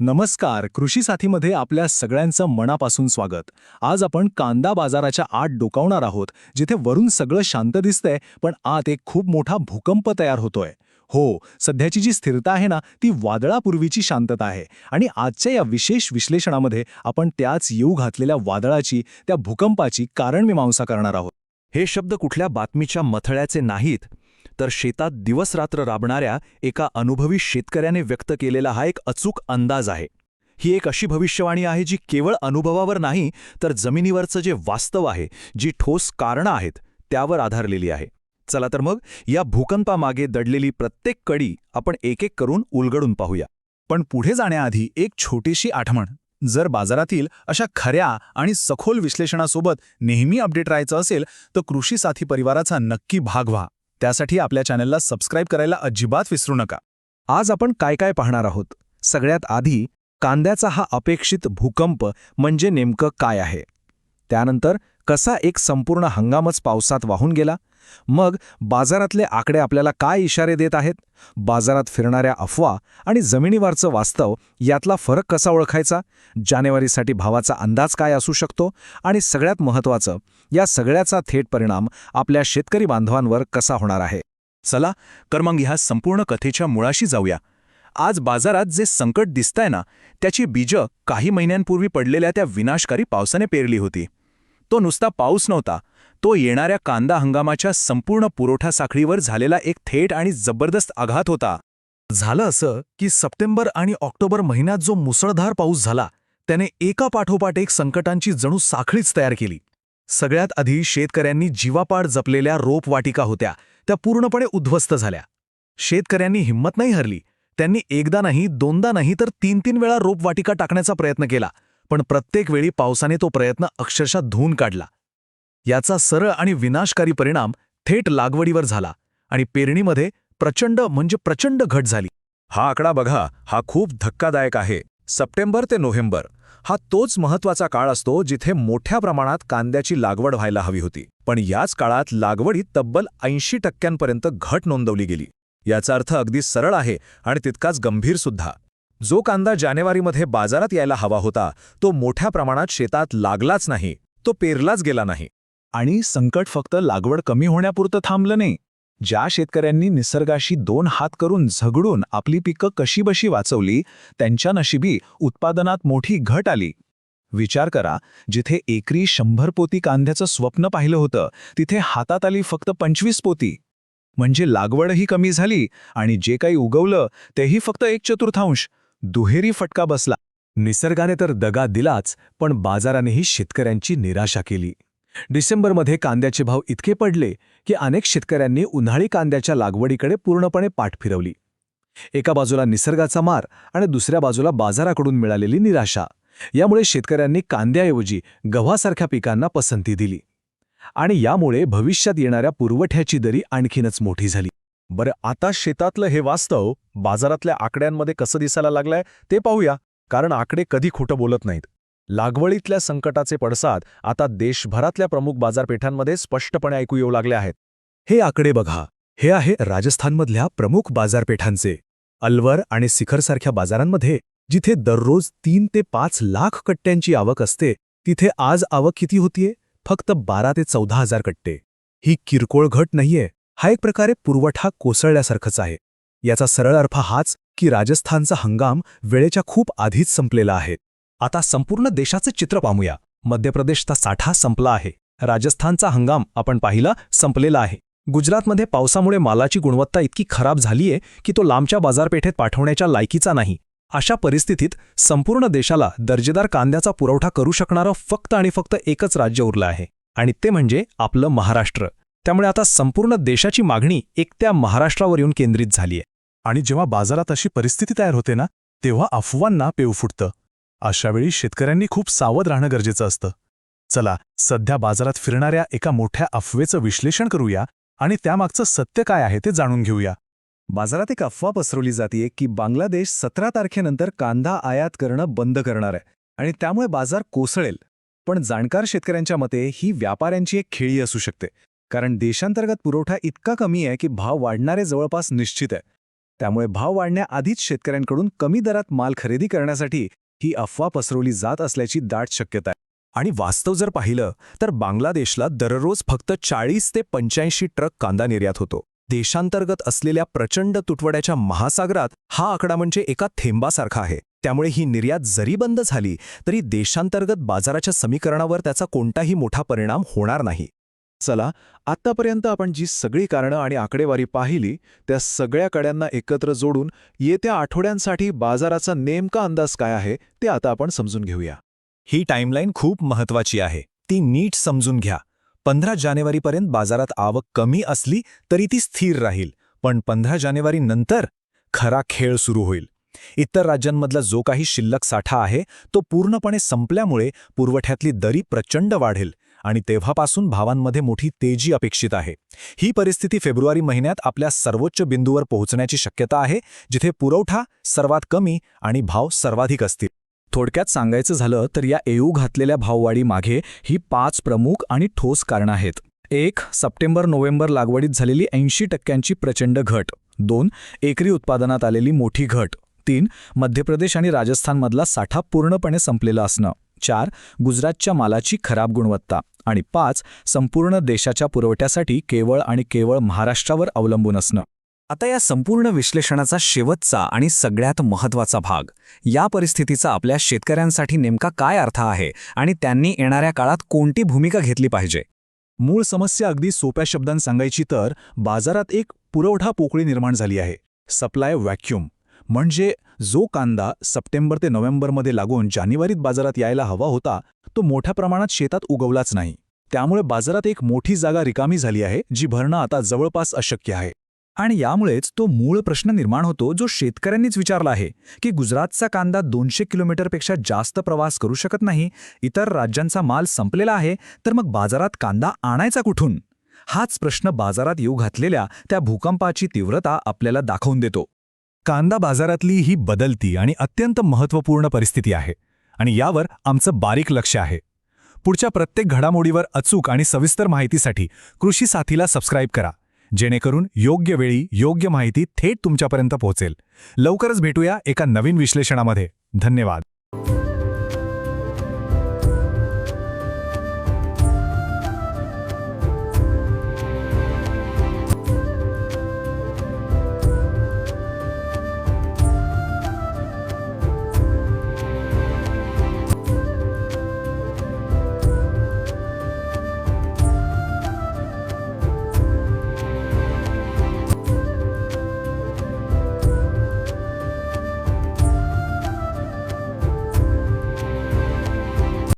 नमस्कार कृषी साथीमध्ये आपल्या सगळ्यांचं मनापासून स्वागत. आज आपण कांदा बाजाराच्या आत डोकावणार आहोत जिथे वरून सगळं शांत दिसतंय पण आत एक खूप मोठा भूकंप तयार होतोय. हो सध्याची जी स्थिरता आहे ना ती वादळापूर्वीची शांतता आहे. आणि आजच्या या विशेष विश्लेषणामध्ये आपण त्याच येऊ घातलेल्या वादळाची त्या भूकंपाची कारणमीमांसा करणार आहोत. हे शब्द कुठल्या बातमीच्या मथळ्याचे नाहीत. तर शेतात दिवसरात्र राबणाऱ्या एका अनुभवी शेतकऱ्याने व्यक्त केलेला हा एक अचूक अंदाज आहे. ही एक अशी भविष्यवाणी आहे जी केवळ अनुभवावर नाही तर जमिनीवरचं जे वास्तव आहे जी ठोस कारणं आहेत त्यावर आधारलेली आहे. चला तर मग या भूकंपामागे दडलेली प्रत्येक कडी आपण एक एक करून उलगडून पाहूया. पण पुढे जाण्याआधी एक छोटीशी आठवण. जर बाजारातील अशा खऱ्या आणि सखोल विश्लेषणासोबत नेहमी अपडेट राहायचं असेल तर कृषी साथी परिवाराचा नक्की भाग व्हा. त्यासाठी आपल्या चॅनलला सबस्क्राईब करायला अजिबात विसरू नका. आज आपण काय काय पाहणार आहोत? सगळ्यात आधी कांद्याचा हा अपेक्षित भूकंप म्हणजे नेमकं काय आहे? त्यानंतर कसा एक संपूर्ण हंगामच पावसात वाहून गेला? मग बाजारातले आकडे आपल्याला काय इशारे देत आहेत? बाजारात फिरणाऱ्या अफवा आणि जमिनीवरचं वास्तव यातला फरक कसा ओळखायचा? जानेवारीसाठी भावाचा अंदाज काय असू शकतो? आणि सगळ्यात महत्त्वाचं या सगळ्याचा थेट परिणाम आपल्या शेतकरी बांधवांवर कसा होणार आहे? चला तर मग ह्या संपूर्ण कथेच्या मुळाशी जाऊया. आज बाजारात जे संकट दिसतंय ना त्याची बीजं काही महिन्यांपूर्वी पडलेल्या त्या विनाशकारी पावसाने पेरली होती. तो नुसता पाऊस नव्हता तो येणाऱ्या कांदा हंगामाच्या संपूर्ण पुरवठा साखळीवर झालेला एक थेट आणि जबरदस्त आघात होता. झालं असं की सप्टेंबर आणि ऑक्टोबर महिन्यात जो मुसळधार पाऊस झाला त्याने एका पाठोपाठ एक संकटांची जणू साखळीच तयार केली. सगळ्यात आधी शेतकऱ्यांनी जीवापाड जपलेल्या रोपवाटिका होत्या त्या पूर्णपणे उद्ध्वस्त झाल्या. शेतकऱ्यांनी हिंमत नाही हरली. त्यांनी एकदा नाही दोनदा नाही तर तीन तीन वेळा रोपवाटिका टाकण्याचा प्रयत्न केला पण प्रत्येक वेळी पावसाने तो प्रयत्न अक्षरशः धुवून काढला. याचा सरळ आणि विनाशकारी परिणाम थेट लागवडीवर झाला आणि पेरणीमध्ये प्रचंड म्हणजे प्रचंड घट झाली. हा आकडा बघा हा खूप धक्कादायक आहे. सप्टेंबर ते नोव्हेंबर हा तोच महत्त्वाचा काळ असतो जिथे मोठ्या प्रमाणात कांद्याची लागवड व्हायला हवी होती. पण याच काळात लागवडीत तब्बल ऐंशी टक्क्यांपर्यंत घट नोंदवली गेली. याचा अर्थ अगदी सरळ आहे आणि तितकाच गंभीर सुद्धा. जो कांदा जानेवारीमध्ये बाजारात यायला हवा होता तो मोठ्या प्रमाणात शेतात लागलाच नाही तो पेरलाच गेला नाही. आणि संकट फक्त लागवड कमी होण्यापुरतं थांबलं नाही. ज्या शेतकऱ्यांनी निसर्गाशी दोन हात करून झगडून आपली पिकं कशीबशी वाचवली त्यांच्या नशिबी उत्पादनात मोठी घट आली. विचार करा जिथे एकरी शंभर पोती कांद्याचं स्वप्न पाहिलं होतं तिथे हातात आली फक्त पंचवीस पोती. म्हणजे लागवडही कमी झाली आणि जे काही उगवलं तेही फक्त एक चतुर्थांश. दुहेरी फटका बसला. निसर्गाने तर दगा दिलाच पण बाजारानेही शेतकऱ्यांची निराशा केली. डिसेंबरमध्ये कांद्याचे भाव इतके पडले की अनेक शेतकऱ्यांनी उन्हाळी कांद्याच्या लागवडीकडे पूर्णपणे पाठ फिरवली. एका बाजूला निसर्गाचा मार आणि दुसऱ्या बाजूला बाजाराकडून मिळालेली निराशा. यामुळे शेतकऱ्यांनी कांद्याऐवजी गव्हासारख्या पिकांना पसंती दिली. आणि यामुळे भविष्यात येणाऱ्या पुरवठ्याची दरी आणखीनच मोठी झाली. बरं आता शेतातलं हे वास्तव बाजारातल्या आकड्यांमध्ये कसं दिसायला लागलंय ते पाहूया. कारण आकडे कधी खोटं बोलत नाहीत. लागवडीतल्या संकटाचे पडसाद आता देशभरातल्या प्रमुख बाजारपेठांमध्ये स्पष्टपणे ऐकू येऊ लागले आहेत. हे आकडे बघा. हे आहे राजस्थानमधल्या प्रमुख बाजारपेठांचे. अलवर आणि सिखरसारख्या बाजारांमध्ये जिथे दररोज तीन ते पाच लाख कट्ट्यांची आवक असते तिथे आज आवक किती होतीये? फक्त बारा ते चौदा हजार कट्टे. ही किरकोळ घट नाहीये. हा एक प्रकारे पुरवठा कोसळल्यासारखंच आहे. याचा सरळ अर्थ हाच की राजस्थानचा हंगाम वेळेच्या खूप आधीच संपलेला आहे. आता संपूर्ण देशाचं चित्र पाहूया. मध्य प्रदेशचा साठा संपला आहे. राजस्थानचा हंगाम आपण पाहिला संपलेला आहे. गुजरातमध्ये पावसामुळे मालाची गुणवत्ता इतकी खराब झालीये की तो लांबच्या बाजारपेठेत पाठवण्याच्या लायकीचा नाही. अशा परिस्थितीत संपूर्ण देशाला दर्जेदार कांद्याचा पुरवठा करू शकणारं फक्त आणि फक्त एकच राज्य उरलं आहे. आणि ते म्हणजे आपलं महाराष्ट्र. त्यामुळे आता संपूर्ण देशाची मागणी एकट्या महाराष्ट्रावर येऊन केंद्रित झालीय. आणि जेव्हा बाजारात अशी परिस्थिती तयार होते ना तेव्हा अफवांना पेव फुटतं. अशावेळी शेतकऱ्यांनी खूप सावध राहणं गरजेचं असतं. चला सध्या बाजारात फिरणाऱ्या एका मोठ्या अफवेचं विश्लेषण करूया आणि त्यामागचं सत्य काय आहे ते जाणून घेऊया. बाजारात एक अफवा पसरवली जाते की बांगलादेश सतरा तारखेनंतर कांदा आयात करणं बंद करणार आहे आणि त्यामुळे बाजार कोसळेल. पण जाणकार शेतकऱ्यांच्या मते ही व्यापाऱ्यांची एक खेळी असू शकते कारण देशांतर्गत पुरवठा इतका कमी आहे की भाव वाढणारे जवळपास निश्चित आहे. त्यामुळे भाव वाढण्याआधीच शेतकऱ्यांकडून कमी दरात माल खरेदी करण्यासाठी ही अफवा पसरवली जात असल्याची दाट शक्यता आहे. आणि वास्तव जर पाहिलं तर बांगलादेशला दररोज फक्त चाळीस ते पंच्याऐंशी ट्रक कांदा निर्यात होतो. देशांतर्गत असलेल्या प्रचंड तुटवड्याच्या महासागरात हा आकडा म्हणजे एका थेंबासारखा आहे. त्यामुळे ही निर्यात जरी बंद झाली तरी देशांतर्गत बाजाराच्या समीकरणावर त्याचा कोणताही मोठा परिणाम होणार नाही. चला आत्तापर्यंत आपण जी सगळी कारणं आणि आकडेवारी पाहिली त्या सगळ्या कड्यांना एकत्र जोडून येत्या आठवड्यांसाठी बाजाराचा नेमका अंदाज काय आहे ते आता आपण समजून घेऊया. ही टाईमलाईन खूप महत्वाची आहे. ती नीट समजून घ्या. पंधरा जानेवारीपर्यंत बाजारात आवक कमी असली तरी ती स्थिर राहील पण पंधरा जानेवारी नंतर खरा खेळ सुरू होईल. इतर राज्यांमधला जो काही शिल्लक साठा आहे तो पूर्णपणे संपल्यामुळे पुरवठ्यातली दरी प्रचंड वाढेल. आणि तेव्हापासून भावांमध्ये मोठी तेजी अपेक्षित आहे. ही परिस्थिती फेब्रुवारी महिन्यात आपल्या सर्वोच्च बिंदूवर पोहोचण्याची शक्यता आहे जिथे पुरवठा सर्वात कमी आणि भाव सर्वाधिक असतील. थोडक्यात सांगायचं झालं तर या येऊ घातलेल्या भाववाढीमागे ही पाच प्रमुख आणि ठोस कारणं आहेत. एक सप्टेंबर नोव्हेंबर लागवडीत झालेली ऐंशी टक्क्यांची प्रचंड घट. दोन एकरी उत्पादनात आलेली मोठी घट. तीन मध्य प्रदेश आणि राजस्थानमधला साठा पूर्णपणे संपलेला असणं. चार गुजरातच्या मालाची खराब गुणवत्ता. आणि पाच संपूर्ण देशाच्या पुरवठ्यासाठी केवळ आणि केवळ महाराष्ट्रावर अवलंबून असणं. आता या संपूर्ण विश्लेषणाचा शेवटचा आणि सगळ्यात महत्त्वाचा भाग. या परिस्थितीचा आपल्या शेतकऱ्यांसाठी नेमका काय अर्थ आहे आणि त्यांनी येणाऱ्या काळात कोणती भूमिका घेतली पाहिजे? मूळ समस्या अगदी सोप्या शब्दांत सांगायची तर बाजारात एक पुरवठा पोकळी निर्माण झाली आहे. Supply vacuum. म्हणजे जो कांदा सप्टेंबर ते नोव्हेंबरमध्ये लागून जानेवारीत बाजारात यायला हवा होता तो मोठ्या प्रमाणात शेतात उगवलाच नाही. त्यामुळे बाजारात एक मोठी जागा रिकामी झाली आहे जी भरणं आता जवळपास अशक्य आहे. आणि यामुळेच तो मूळ प्रश्न निर्माण होतो जो शेतकऱ्यांनीच विचारला आहे की गुजरातचा कांदा दोनशे किलोमीटरपेक्षा जास्त प्रवास करू शकत नाही इतर राज्यांचा माल संपलेला आहे तर मग बाजारात कांदा आणायचा कुठून? हाच प्रश्न बाजारात येऊ घातलेल्या त्या भूकंपाची तीव्रता आपल्याला दाखवून देतो. कांदा बाजारातली ही बदलती आणि अत्यंत महत्त्वपूर्ण परिस्थिती आहे आणि यावर आमचं बारीक लक्ष आहे. पुढच्या प्रत्येक घडामोडीवर अचूक आणि सविस्तर माहितीसाठी कृषी साथीला सबस्क्राईब करा. जेणेकरून योग्य वेळी योग्य माहिती थेट तुमच्यापर्यंत पोहोचेल. लवकरच भेटूया एका नवीन विश्लेषणामध्ये. धन्यवाद.